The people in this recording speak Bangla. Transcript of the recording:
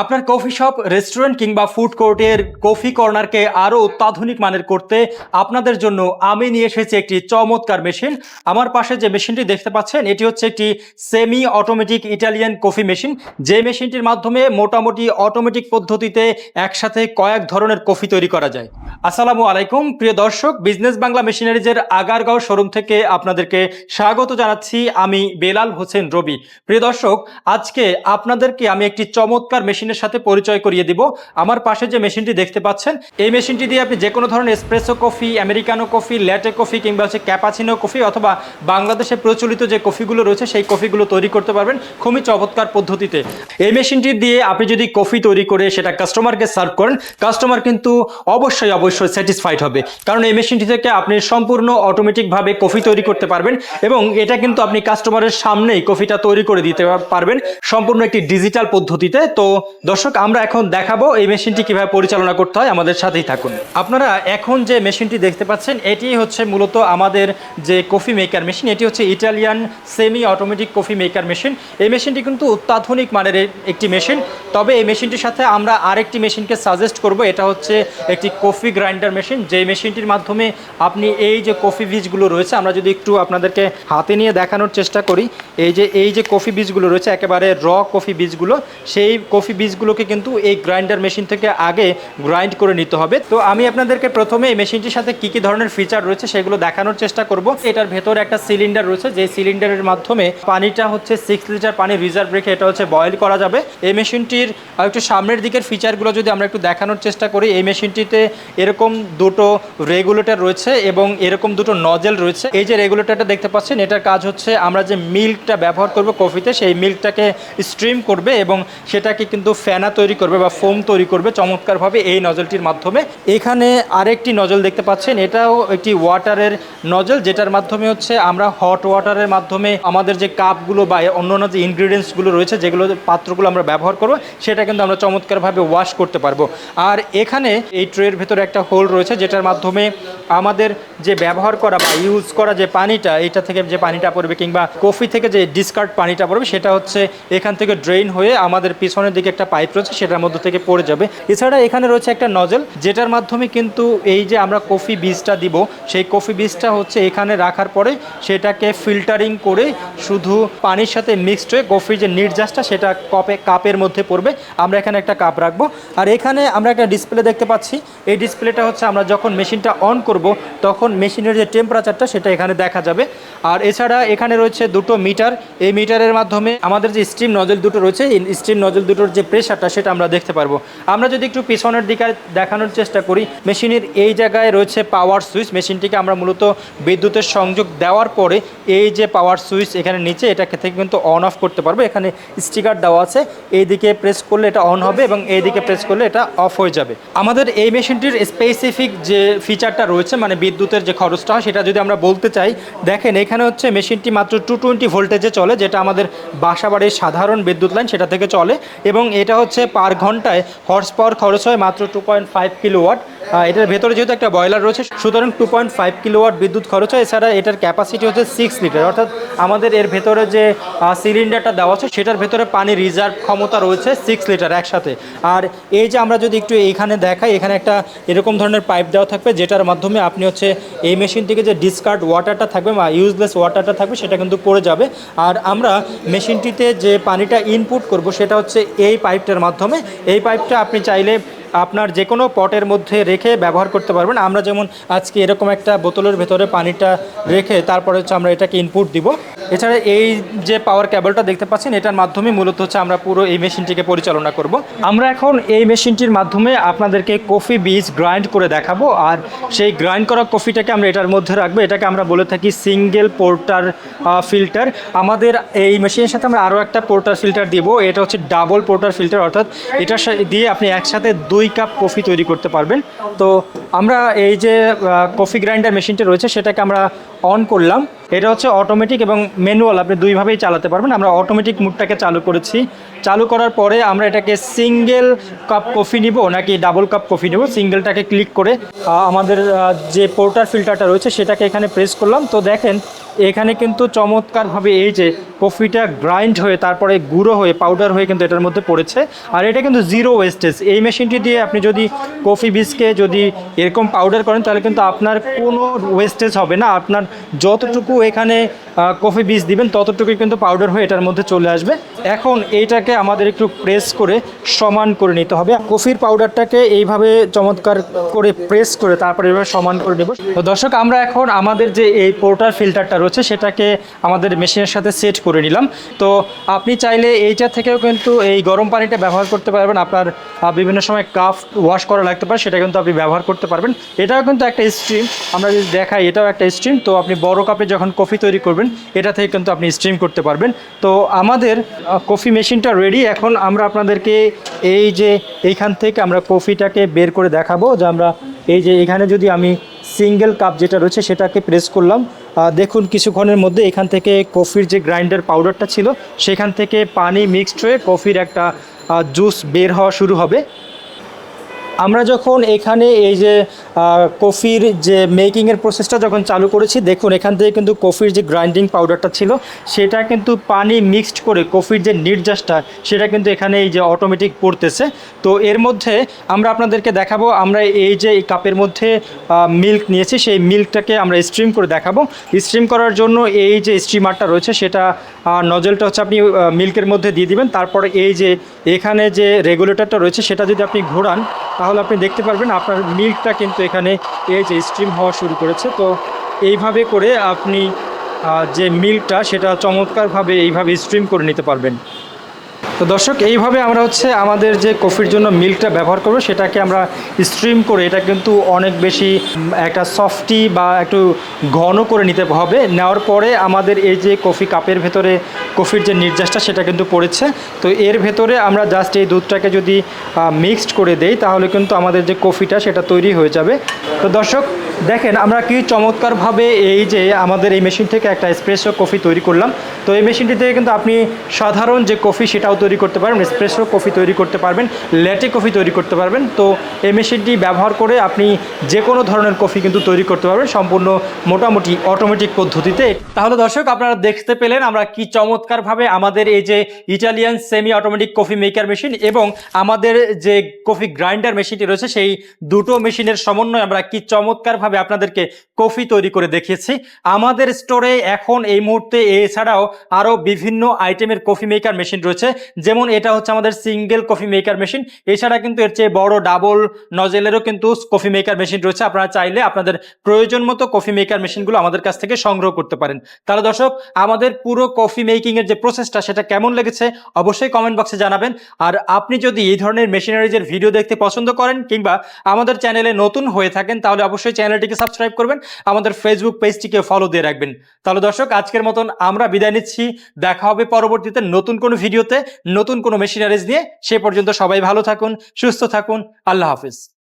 আপনার কফি শপ রেস্টুরেন্ট কিংবা ফুড কোর্টের কফি কর্নারকে আরও অত্যাধুনিক মানের করতে আপনাদের জন্য আমি নিয়ে এসেছি একটি চমৎকার মেশিন আমার পাশে যে মেশিনটি দেখতে পাচ্ছেন, এটি হচ্ছে একটি semi automatic Italian coffee machine যে মেশিনটির মাধ্যমে মোটামুটি অটোমেটিক পদ্ধতিতে একসাথে কয়েক ধরনের কফি তৈরি করা যায়। আসসালামু আলাইকুম, প্রিয় দর্শক বিজনেস বাংলা মেশিনারিজের আগারগাঁও শোরুম থেকে আপনাদেরকে স্বাগত জানাচ্ছি। আমি বেলাল হোসেন রবি। প্রিয় দর্শক, আজকে আপনাদেরকে আমি একটি চমৎকার মেশিনের সাথে পরিচয় করিয়ে দিব। আমার পাশে যে মেশিনটি দেখতে পাচ্ছেন, এই মেশিনটি দিয়ে আপনি যে কোনো ধরনের espresso coffee americano coffee latte coffee কিংবা হচ্ছে ক্যাপাচিনো কফি অথবা বাংলাদেশে প্রচলিত যে কফিগুলো রয়েছে, সেই কফিগুলো তৈরি করতে পারবেন খুবই চমৎকার পদ্ধতিতে। এই মেশিনটি দিয়ে আপনি যদি কফি তৈরি করে সেটা কাস্টমারকে সার্ভ করেন কাস্টমার কিন্তু অবশ্যই অবশ্যই স্যাটিসফাইড হবে। কারণ এই মেশিনটি থেকে আপনি সম্পূর্ণ অটোমেটিকভাবে কফি তৈরি করতে পারবেন এবং এটা কিন্তু আপনি কাস্টমারের সামনেই কফিটা তৈরি করে দিতে পারবেন। সম্পূর্ণ একটি ডিজিটাল পদ্ধতিতে। তো দর্শক, আমরা এখন দেখাবো এই মেশিনটি কীভাবে পরিচালনা করতে হয়। আমাদের সাথেই থাকুন। আপনারা এখন যে মেশিনটি দেখতে পাচ্ছেন, এটি হচ্ছে মূলত আমাদের যে কফি মেকার মেশিন, এটি হচ্ছে Italian semi automatic coffee maker machine. এই মেশিনটি কিন্তু অত্যাধুনিক মানের একটি মেশিন। তবে এই মেশিনটির সাথে আমরা আরেকটি মেশিনকে সাজেস্ট করব, এটা হচ্ছে একটি কফি গ্রাইন্ডার মেশিন। যে মেশিনটির মাধ্যমে আপনি এই যে কফি বীজগুলো রয়েছে, আমরা যদি একটু আপনাদেরকে হাতে নিয়ে দেখানোর চেষ্টা করি, এই যে এই যে কফি বীজগুলো রয়েছে, একেবারে র কফি বীজগুলো, সেই কফি বীজগুলোকে কিন্তু এই গ্রাইন্ডার মেশিন থেকে আগে গ্রাইন্ড করে নিতে হবে। তো আমি আপনাদেরকে প্রথমে এই মেশিনটির সাথে কী কী ধরনের ফিচার রয়েছে সেগুলো দেখানোর চেষ্টা করব। এটার ভেতরে একটা সিলিন্ডার রয়েছে যে সিলিন্ডারের মাধ্যমে পানিটা হচ্ছে সিক্স লিটার পানি রিজার্ভ রেখে এটা হচ্ছে বয়েল করা যাবে। এই মেশিনটির একটু সামনের দিকের ফিচারগুলো যদি আমরা একটু দেখানোর চেষ্টা করি, এই মেশিনটিতে এরকম দুটো রেগুলেটর রয়েছে এবং এরকম দুটো নজেল রয়েছে। এই যে রেগুলেটরটা দেখতে পাচ্ছেন, এটার কাজ হচ্ছে আমরা যে মিল্কটা ব্যবহার করব কফিতে সেই মিল্কটাকে স্ট্রিম করবে এবং সেটাকে কিন্তু ফেনা তৈরি করবে বা ফোম তৈরি করবে চমৎকারভাবে এই নজলটির মাধ্যমে। এখানে আরেকটি নজল দেখতে পাচ্ছেন, এটাও একটি ওয়াটারের নজল, যেটার মাধ্যমে হচ্ছে আমরা হট ওয়াটারের মাধ্যমে আমাদের যে কাপগুলো বা অন্যান্য যে ইনগ্রিডিয়েন্টসগুলো রয়েছে, যেগুলো পাত্রগুলো আমরা ব্যবহার করব, সেটা কিন্তু আমরা চমৎকারভাবে ওয়াশ করতে পারব। আর এখানে এই ট্রের ভেতরে একটা হোল রয়েছে, যেটার মাধ্যমে আমাদের যে ব্যবহার করা বা ইউজ করা যে পানিটা, এটা থেকে যে পানিটা পড়বে কিংবা কফি থেকে যে ডিসকার্ড পানিটা পড়বে, সেটা হচ্ছে এখান থেকে ড্রেন হয়ে আমাদের পিছনের দিকে একটা পাইপ রয়েছে, সেটার মধ্যে থেকে পড়ে যাবে। এছাড়া এখানে রয়েছে একটা নজল যেটার মাধ্যমে কিন্তু এই যে আমরা কফি বীজটা দিব, সেই কফি বীজটা হচ্ছে এখানে রাখার পরে সেটাকে ফিল্টারিং করে শুধু পানির সাথে মিক্সড হয়ে কফির যে নির্যাসটা, সেটা কপে কাপের মধ্যে পড়বে। আমরা এখানে একটা কাপ রাখব। আর এখানে আমরা একটা ডিসপ্লে দেখতে পাচ্ছি। এই ডিসপ্লেটা হচ্ছে আমরা যখন মেশিনটা অন করব তখন মেশিনের যে টেম্পারেচারটা সেটা এখানে দেখা যাবে। আর এছাড়া এখানে রয়েছে দুটো মিটার। এই মিটারের মাধ্যমে আমাদের যে স্টিম নজল দুটো রয়েছে, এই স্টিম নজল দুটোর যে প্রেশারটা সেটা আমরা দেখতে পারব। আমরা যদি একটু পিছনের দিকে দেখানোর চেষ্টা করি, মেশিনের এই জায়গায় রয়েছে পাওয়ার সুইচ মেশিনটিকে আমরা মূলত বিদ্যুতের সংযোগ দেওয়ার পরে এই যে পাওয়ার সুইচ এখানে নিচে এটাকে থেকে কিন্তু অন অফ করতে পারব। এখানে স্টিকার দেওয়া আছে। এইদিকে প্রেস করলে এটা অন হবে এবং এইদিকে প্রেস করলে এটা অফ হয়ে যাবে। আমাদের এই মেশিনটির স্পেসিফিক যে ফিচারটা রয়েছে মানে বিদ্যুতের যে খরচটা হয়, সেটা যদি আমরা বলতে চাই, দেখেন এখানে হচ্ছে মেশিনটি মাত্র টু টোয়েন্টি ভোল্টেজে চলে, যেটা আমাদের বাসাবাড়ির সাধারণ বিদ্যুৎ লাইন, সেটা থেকে চলে এবং এটা হচ্ছে পার ঘন্টায় হর্স পাওয়ার খরচ হয় মাত্র টু পয়েন্ট ফাইভ কিলোওয়াট এটার ভেতরে যেহেতু একটা বয়লার রয়েছে, সুতরাং টু পয়েন্ট ফাইভ কিলোওয়াট বিদ্যুৎ খরচ হয়। এছাড়া এটার ক্যাপাসিটি হচ্ছে সিক্স লিটার অর্থাৎ আমাদের এর ভেতরে যে সিলিন্ডারটা দেওয়া আছে, সেটার ভেতরে পানি রিজার্ভ ক্ষমতা রয়েছে সিক্স লিটার একসাথে। আর এই যে আমরা যদি একটু এখানে দেখাই, এখানে একটা এরকম ধরনের পাইপ দেওয়া থাকবে, যেটার মাধ্যমে আপনি হচ্ছে এই মেশিন থেকে যে ডিসকার্ড ওয়াটারটা থাকবে বা ইউজলেস ওয়াটারটা থাকবে, সেটা কিন্তু পড়ে যাবে। আর আমরা মেশিনটিতে যে পানিটা ইনপুট করব, সেটা হচ্ছে এই পাইপটার মাধ্যমে। এই পাইপটা আপনি চাইলে আপনার যে কোনো পটের মধ্যে রেখে ব্যবহার করতে পারবেন। আমরা যেমন আজকে এরকম একটা বোতলের ভেতরে পানিটা রেখে তারপরে হচ্ছে আমরা এটাকে ইনপুট দিব। এছাড়া এই যে পাওয়ার কেবলটা দেখতে পাচ্ছেন, এটার মাধ্যমে মূলত হচ্ছে আমরা পুরো এই মেশিনটিকে পরিচালনা করব। আমরা এখন এই মেশিনটির মাধ্যমে আপনাদেরকে কফি বীজ গ্রাইন্ড করে দেখাবো। আর সেই গ্রাইন্ড করা কফিটাকে আমরা এটার মধ্যে রাখব। এটাকে আমরা বলে থাকি সিঙ্গেল পোর্টার ফিল্টার আমাদের এই মেশিনের সাথে আমরা আরও একটা পোর্টার ফিল্টার দিব। এটা হচ্ছে ডাবল পোর্টার ফিল্টার অর্থাৎ এটার সা- দিয়ে আপনি একসাথে দুই কাপ কফি তৈরি করতে পারবেন। তো আমরা এই যে কফি গ্রাইন্ডার মেশিনটা রয়েছে, সেটাকে আমরা অন করলাম। এটা হচ্ছে অটোমেটিক এবং ম্যানুয়াল আপনি দুইভাবেই চালাতে পারবেন। আমরা অটোমেটিক মুডটাকে চালু করেছি। চালু করার পরে আমরা এটাকে সিঙ্গেল কাপ কফি নিব, নাকি ডাবল কাপ কফি নিব সিঙ্গেলটাকে ক্লিক করে আমাদের যে পোর্টার ফিল্টারটা রয়েছে, সেটাকে এখানে প্রেস করলাম। তো দেখেন, এখানে কিন্তু চমৎকারভাবে এই যে কফিটা গ্রাইন্ড হয়ে, তারপরে গুঁড়ো হয়ে পাউডার হয়ে কিন্তু এটার মধ্যে পড়েছে। আর এটা কিন্তু জিরো ওয়েস্টেজ এই মেশিনটি দিয়ে আপনি যদি কফি বীজকে যদি এরকম পাউডার করেন, তাহলে কিন্তু আপনার কোনো ওয়েস্টেজ হবে না। আপনার যতটুকু এখানে কফি বীজ দিবেন, ততটুকুই কিন্তু পাউডার হয়ে এটার মধ্যে চলে আসবে। এখন এইটাকে আমাদের একটু প্রেস করে সমান করে নিতে হবে। কফির পাউডারটাকে এইভাবে চমৎকার করে প্রেস করে তারপরে এভাবে সমান করে নেব। তো দর্শক, আমরা এখন আমাদের যে এই পোর্টার ফিল্টারটা রয়েছে, সেটাকে আমাদের মেশিনের সাথে সেট করে নিলাম। তো আপনি চাইলে এইটা থেকেও কিন্তু এই গরম পানিটা ব্যবহার করতে পারবেন। আপনার বিভিন্ন সময় কাফ ওয়াশ করা লাগতে পারে, সেটা কিন্তু আপনি ব্যবহার করতে পারবেন। এটাও কিন্তু একটা স্ট্রিম আমরা যদি দেখাই, এটাও একটা স্ট্রিম তো আপনি বড় কাপে যখন কফি তৈরি করবেন, এটা থেকে কিন্তু আপনি স্ট্রিম করতে পারবেন। তো আমাদের কফি মেশিনটা রেডি এখন আমরা আপনাদেরকে এই যে এইখান থেকে আমরা কফিটাকে বের করে দেখাবো যে আমরা এই যে এখানে যদি আমি সিঙ্গেল কাপ যেটা রয়েছে, সেটাকে প্রেস করলাম। দেখুন কিছুক্ষণের মধ্যে এখান থেকে কফির যে গ্রাইন্ডার পাউডারটা ছিল, সেখান থেকে পানি মিক্সড হয়ে কফির একটা জুস বের হওয়া শুরু হবে। আমরা যখন এখানে এই যে কফির যে মেকিংয়ের প্রসেসটা যখন চালু করেছি, দেখুন, এখান থেকে কিন্তু কফির যে গ্রাইন্ডিং পাউডারটা ছিল, সেটা কিন্তু পানি মিক্সড করে কফির যে নির্যাসটা, সেটা কিন্তু এখানে এই যে অটোমেটিক পড়তেছে। তো এর মধ্যে আমরা আপনাদেরকে দেখাবো, আমরা এই যে এই কাপের মধ্যে মিল্ক নিয়েছি, সেই মিল্কটাকে আমরা স্ট্রিম করে দেখাবো। স্ট্রিম করার জন্য এই যে স্ট্রিমারটা রয়েছে, সেটা নজলটা হচ্ছে আপনি মিল্কের মধ্যে দিয়ে দিবেন। তারপরে এই যে এখানে যে রেগুলেটরটা রয়েছে, সেটা যদি আপনি ঘোরান, তাহলে আপনি দেখতে পারবেন আপনার মিল্কটা কিন্তু এখানে যে স্ট্রিম হওয়া শুরু করেছে, তো এইভাবে করে আপনি যে মিল্কটা সেটা চমৎকারভাবে এইভাবে স্ট্রিম করে নিতে পারবেন। তো দর্শক, এইভাবে আমরা হচ্ছে আমাদের যে কফির জন্য মিল্কটা ব্যবহার করব, সেটাকে আমরা স্ট্রিম করে এটা কিন্তু অনেক বেশি একটা সফটি বা একটু ঘন করে নিতে হবে। নেওয়ার পরে আমাদের এই যে কফি কাপের ভেতরে কফির যে নির্যাসটা, সেটা কিন্তু পড়েছে। তো এর ভেতরে আমরা জাস্ট এই দুধটাকে যদি মিক্সড করে দেই, তাহলে কিন্তু আমাদের যে কফিটা, সেটা তৈরি হয়ে যাবে। তো দর্শক, দেখেন, আমরা কি চমৎকারভাবে এই যে আমাদের এই মেশিন থেকে একটা স্প্রেসো কফি তৈরি করলাম। তো এই মেশিনটি থেকে কিন্তু আপনি সাধারণ যে কফি, সেটাও তৈরি করতে পারবেন এসপ্রেসো কফি তৈরি করতে পারবেন ল্যাটে কফি তৈরি করতে পারবেন। তো এই মেশিনটি ব্যবহার করে আপনি যে কোনো ধরনের কফি কিন্তু তৈরি করতে পারবেন, সম্পূর্ণ মোটামুটি অটোমেটিক পদ্ধতিতে। তাহলে দর্শক, আপনারা দেখতে পেলেন আমরা কি চমৎকারভাবে আমাদের এই যে Italian semi automatic coffee maker machine এবং আমাদের যে কফি গ্রাইন্ডার মেশিনটি রয়েছে, সেই দুটো মেশিনের সমন্বয়ে আমরা কি চমৎকারভাবে আপনাদেরকে কফি তৈরি করে দেখিয়েছি। আমাদের স্টোরে এখন এই মুহূর্তে এছাড়াও আরও বিভিন্ন আইটেমের কফি মেকার মেশিন রয়েছে। যেমন এটা হচ্ছে আমাদের সিঙ্গেল কফি মেকার মেশিন এছাড়া কিন্তু এর চেয়ে বড় ডাবল নজেলেরও কিন্তু কফি মেকার মেশিন রয়েছে। আপনারা চাইলে আপনাদের প্রয়োজন মতো কফি মেকার মেশিনগুলো আমাদের কাছ থেকে সংগ্রহ করতে পারেন। তাহলে দর্শক, আমাদের পুরো কফি মেকিং এর যে প্রসেসটা সেটা কেমন লেগেছে অবশ্যই কমেন্ট বক্সে জানাবেন। আর আপনি যদি এই ধরনের মেশিনারিজের ভিডিও দেখতে পছন্দ করেন কিংবা আমাদের চ্যানেলে নতুন হয়ে থাকেন, তাহলে অবশ্যই চ্যানেলটিকে সাবস্ক্রাইব করবেন। আমাদের ফেসবুক পেজটিকে ফলো দিয়ে রাখবেন। তাহলে দর্শক, আজকের মতন আমরা বিদায় নিচ্ছি। দেখা হবে পরবর্তীতে নতুন কোনো ভিডিওতে নতুন কোনো মেশিনারিজ নিয়ে সে পর্যন্ত সবাই ভালো থাকুন সুস্থ থাকুন। আল্লাহ হাফিজ।